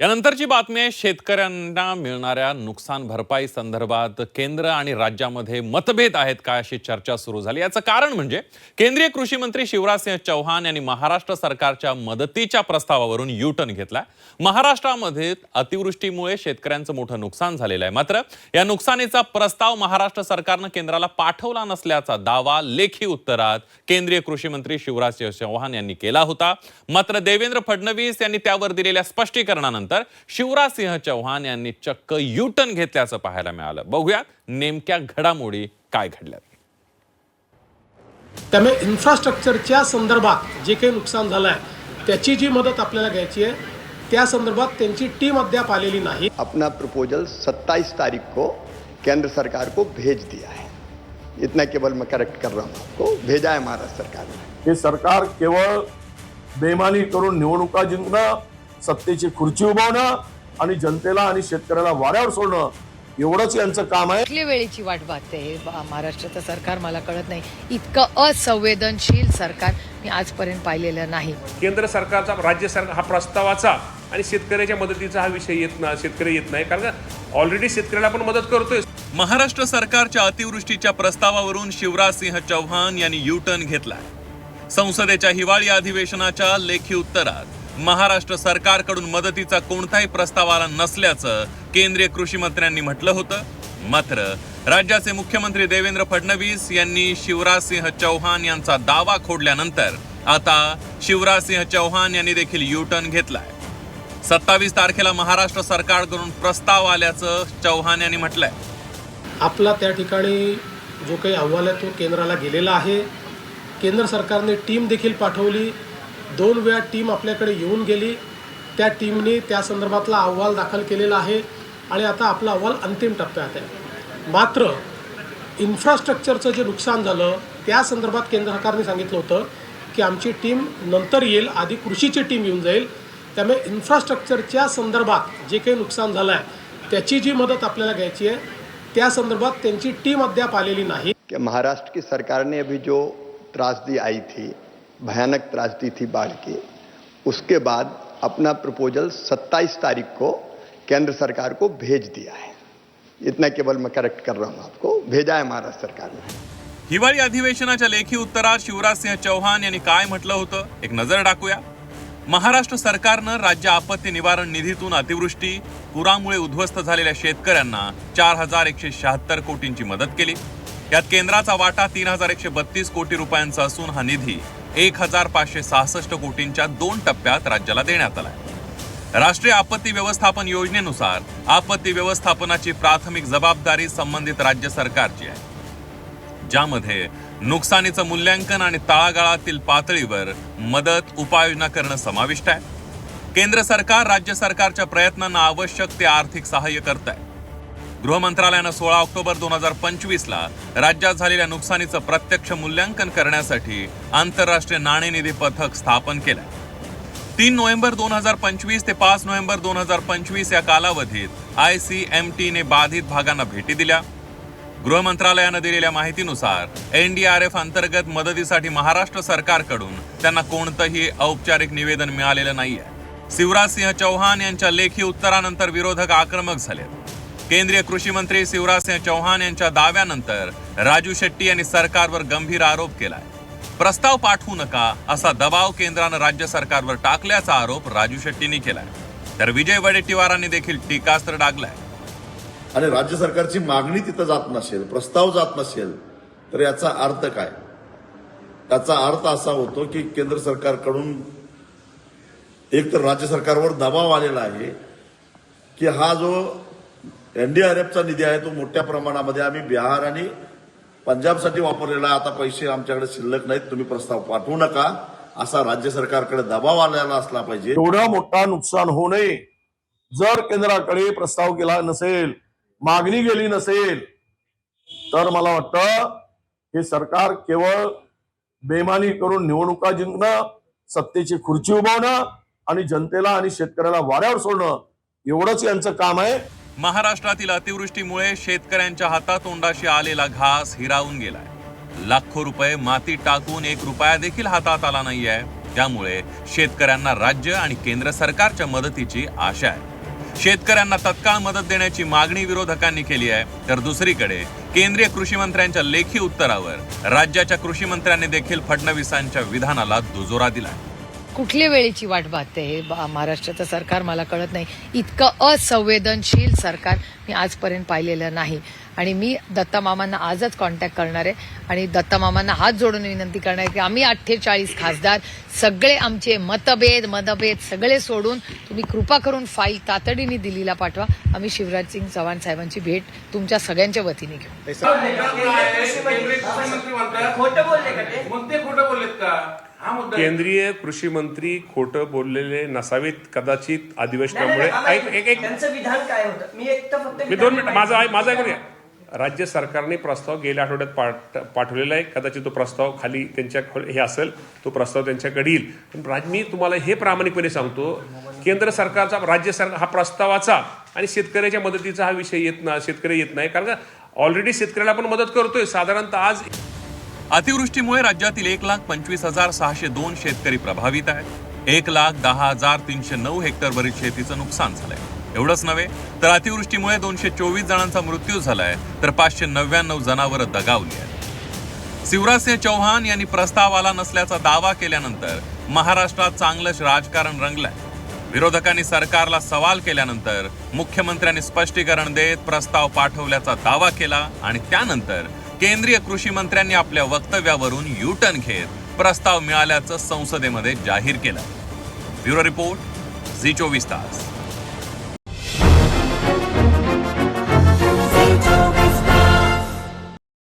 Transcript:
यानंतरची बातमी आहे शेतकऱ्यांना मिळणाऱ्या नुकसान भरपाई संदर्भात केंद्र आणि राज्यामध्ये मतभेद आहेत का अशी चर्चा सुरू झाली. याचं कारण म्हणजे केंद्रीय कृषी मंत्री शिवराजसिंह चौहान यांनी महाराष्ट्र सरकारच्या मदतीच्या प्रस्तावावरून यू टर्न घेतला महाराष्ट्रामध्ये अतिवृष्टीमुळे शेतकऱ्यांचं मोठं नुकसान झालेलं आहे. मात्र या नुकसानीचा प्रस्ताव महाराष्ट्र सरकारनं केंद्राला पाठवला नसल्याचा दावा लेखी उत्तरात केंद्रीय कृषी मंत्री शिवराजसिंह चौहान यांनी केला होता. मात्र देवेंद्र फडणवीस यांनी त्यावर दिलेल्या स्पष्टीकरणानंतर शिवराजसिंह चौहान यांनी चक्क यू टर्न घेतल्याचं पाहायला मिळालं. बघूयात नेमक्या घडामोडी काय घडल्यात. त्यामुळे इन्फ्रास्ट्रक्चरच्या संदर्भात जे काही नुकसान झालं आहे त्याची जी मदत आपल्याला घ्यायची आहे त्या संदर्भात त्यांची टीम अद्याप आलेली नाही. अपना प्रपोजल 27 तारीख को केंद्र सरकार को भेज दिया है. इतना केवल मैं करेक्ट कर रहा हूँ आपको भेजा है महाराष्ट्र सरकार ने. हे सरकार केवळ बेमानी करून निवडणुका जिंकणं सत्तेची खुर्ची उभावणं आणि जनतेला आणि शेतकऱ्याला वाऱ्यावर सोडणं एवढंच यांचं काम आहे. कुठल्या वेळेची वाट पाहते हे बा- महाराष्ट्राचं सरकार मला कळत नाही. इतकं असंवेदनशील सरकार मी आजपर्यंत पाहिलेलं नाही. केंद्र सरकारचा राज्य सरकार हा प्रस्तावाचा आणि शेतकऱ्याच्या मदतीचा हा विषय येत ना शेतकरी येत नाही. कारण का ऑलरेडी शेतकऱ्याला आपण मदत करतोय. महाराष्ट्र सरकारच्या अतिवृष्टीच्या प्रस्तावावरून शिवराजसिंह चौहान यांनी यू टर्न घेतलाय. संसदेच्या हिवाळी अधिवेशनाच्या लेखी उत्तरात महाराष्ट्र सरकारकडून मदतीचा कोणताही प्रस्ताव आला नसल्याचं केंद्रीय कृषी मंत्र्यांनी म्हटलं होतं. मात्र राज्याचे मुख्यमंत्री देवेंद्र फडणवीस यांनी शिवराजसिंह चौहान यांचा दावा खोडल्यानंतर आता शिवराजसिंह चौहान यांनी देखील यू टर्न घेतलाय. सत्तावीस तारखेला महाराष्ट्र सरकारकडून प्रस्ताव आल्याचं चौहान यांनी म्हटलंय. आपला त्या ठिकाणी जो काही अहवाल आहे तो केंद्राला गेलेला आहे. केंद्र सरकारने टीम देखील पाठवली. दोन वेळा टीम आपल्याकडे येऊन गेली. त्या टीमने त्या संदर्भातला अहवाल दाखल केलेला आहे आणि आता आपला अहवाल अंतिम टप्प्यात आहे. मात्र इन्फ्रास्ट्रक्चरचं जे नुकसान झालं त्या संदर्भात केंद्र सरकारने सांगितलं होतं की आमची टीम नंतर येईल आधी कृषीची टीम येऊन जाईल. त्यामुळे इन्फ्रास्ट्रक्चरच्या संदर्भात जे काही नुकसान झालं आहे त्याची जी मदत आपल्याला घ्यायची आहे त्या संदर्भात त्यांची टीम अद्याप आलेली नाही. महाराष्ट्र की सरकार ने अभी जो त्रासदी आई थी भयानक त्रासदी थी बाढ़ की। उसके बाद अपना प्रपोजल 27 तारीख को केंद्र सरकार को भेज दिया है। इतना केवल मैं करेक्ट कर रहा हूँ आपको। भेजा है महाराष्ट्र सरकार ने। हिवाळी अधिवेशनाच्या लेखी उत्तरात शिवराजसिंह चौहान यांनी काय म्हटलं होतं एक नजर टाकूया. महाराष्ट्र सरकारनं राज्य आपत्ती निवारण निधीतून अतिवृष्टी पुरामुळे उद्ध्वस्त झालेल्या शेतकऱ्यांना चार हजार एकशे शहात्तर कोटींची मदत केली. यात केंद्राचा वाटा तीन हजार एकशे बत्तीस कोटी रुपयांचा असून हा निधी एक हजार पाचशे सहासष्ट कोटींच्या दोन टप्प्यात राज्याला देण्यात आलाय. राष्ट्रीय आपत्ती व्यवस्थापन योजनेनुसार आपत्ती व्यवस्थापनाची प्राथमिक जबाबदारी संबंधित राज्य सरकारची आहे. ज्यामध्ये नुकसानीचं मूल्यांकन आणि तळागाळातील पातळीवर मदत उपाययोजना करणं समाविष्ट आहे. केंद्र सरकार राज्य सरकारच्या प्रयत्नांना आवश्यक ते आर्थिक सहाय्य करत आहे गृह मंत्रालयानं सोळा ऑक्टोबर दोन हजार पंचवीसला राज्यात झालेल्या नुकसानीचं प्रत्यक्ष मूल्यांकन करण्यासाठी आंतरराष्ट्रीय नाणेनिधी पथक स्थापन केलं तीन नोव्हेंबर दोन हजार पंचवीस ते पाच नोव्हेंबर दोन हजार पंचवीस या कालावधीत आय सी एम टीने बाधित भागांना भेटी दिल्या. गृह मंत्रालयानं दिलेल्या माहितीनुसार एनडीआरएफ अंतर्गत मदतीसाठी महाराष्ट्र सरकारकडून त्यांना कोणतंही औपचारिक निवेदन मिळालेलं नाहीये. शिवराजसिंह चौहान यांच्या लेखी उत्तरानंतर विरोधक आक्रमक झालेत. केंद्रीय कृषी मंत्री शिवराजसिंह चौहान यांच्या दाव्यानंतर राजू शेट्टी यांनी सरकारवर गंभीर आरोप केलाय. प्रस्ताव पाठवू नका असा दबाव केंद्रानं राज्य सरकारवर टाकल्याचा आरोप राजू शेट्टींनी केलाय. तर विजय वडेट्टीवारांनी देखील टीकास्त्र डागलाय. आणि राज्य सरकारची मागणी तिथं जात नसेल प्रस्ताव जात नसेल तर याचा अर्थ काय? त्याचा अर्थ असा होतो की केंद्र सरकारकडून एक तर राज्य सरकारवर दबाव आलेला आहे की हा जो एनडीआरएफचा निधी आहे तो मोठ्या प्रमाणामध्ये आम्ही बिहार आणि पंजाबसाठी वापरलेला आहे. आता पैसे आमच्याकडे शिल्लक नाहीत तुम्ही प्रस्ताव पाठवू नका. असा राज्य सरकारकडे दबाव आलेला असला पाहिजे. एवढा मोठा नुकसान होऊ नये. जर केंद्राकडे प्रस्ताव केला नसेल मागणी गेली नसेल तर मला वाटतं हे सरकार केवळ बेमानी करून निवडणुका जिंकणं सत्तेची खुर्ची उभावणं आणि जनतेला आणि शेतकऱ्याला वाऱ्यावर सोडणं एवढंच यांचं काम आहे. महाराष्ट्रातील अतिवृष्टीमुळे शेतकऱ्यांच्या हातातोंडाशी आलेला घास हिरावून गेलाय. लाखो रुपये माती टाकून एक रुपया देखील हातात आला नाहीये. त्यामुळे शेतकऱ्यांना राज्य आणि केंद्र सरकारच्या मदतीची आशा आहे. शेतकऱ्यांना तत्काळ मदत देण्याची मागणी विरोधकांनी केली आहे. तर दुसरीकडे केंद्रीय कृषी मंत्र्यांच्या लेखी उत्तरावर राज्याच्या कृषी मंत्र्यांनी देखील फडणवीसांच्या विधानाला दुजोरा दिला कुठल्या वेळेची वाट पाहते हे बा- महाराष्ट्राचं सरकार मला कळत नाही. इतकं असंवेदनशील सरकार मी आजपर्यंत पाहिलेलं नाही. आणि मी दत्ता मामांना आजच कॉन्टॅक्ट करणार आहे. आणि दत्ता मामांना हात जोडून विनंती करणार आहे की आम्ही अठ्ठेचाळीस खासदार सगळे आमचे मतभेद मतभेद सगळे सोडून तुम्ही कृपा करून फाईल तातडीने दिल्लीला पाठवा. आम्ही शिवराज सिंग चव्हाण साहेबांची भेट तुमच्या सगळ्यांच्या वतीने घेऊ. खोटं बोलले का? केंद्रीय कृषी मंत्री खोटं बोललेले नसावेत कदाचित अधिवेशनामुळे. एक एक. त्यांचं विधान काय होतं? मी एक तर फक्त मी दोन मिनिट माझा राज्य सरकारने प्रस्ताव गेल्या आठवड्यात पाठ पाठवलेला आहे. कदाचित तो प्रस्ताव खाली त्यांच्या हे असेल तो प्रस्ताव त्यांच्याकडे येईल. पण मी तुम्हाला हे प्रामाणिकपणे सांगतो केंद्र सरकारचा राज्य सरकार हा प्रस्तावाचा आणि शेतकऱ्याच्या मदतीचा हा विषय येत ना शेतकरी येत नाही. कारण का ऑलरेडी शेतकऱ्याला आपण मदत करतोय. साधारणतः आज अतिवृष्टीमुळे राज्यातील एक लाख पंचवीस हजार सहाशे दोन शेतकरी प्रभावित आहेत. एक लाख दहा हजार तीनशे नऊ हेक्टरवरील शेतीचं नुकसान झालंय. एवढंच नव्हे तर अतिवृष्टीमुळे दोनशे चोवीस जणांचा मृत्यू झालाय तर पाचशे नव्याण्णव जनावरं दगावली आहेत. शिवराजसिंह चौहान यांनी प्रस्ताव आला नसल्याचा दावा केल्यानंतर महाराष्ट्रात चांगलंच राजकारण रंगलंय. विरोधकांनी सरकारला सवाल केल्यानंतर मुख्यमंत्र्यांनी स्पष्टीकरण देत प्रस्ताव पाठवल्याचा दावा केला आणि त्यानंतर केंद्रीय कृषी मंत्र्यांनी आपल्या वक्तव्यावरून युटर्न घेत प्रस्ताव मिळाल्याचं संसदेमध्ये जाहीर केलं. ब्युरो रिपोर्ट झी चोवीस तास.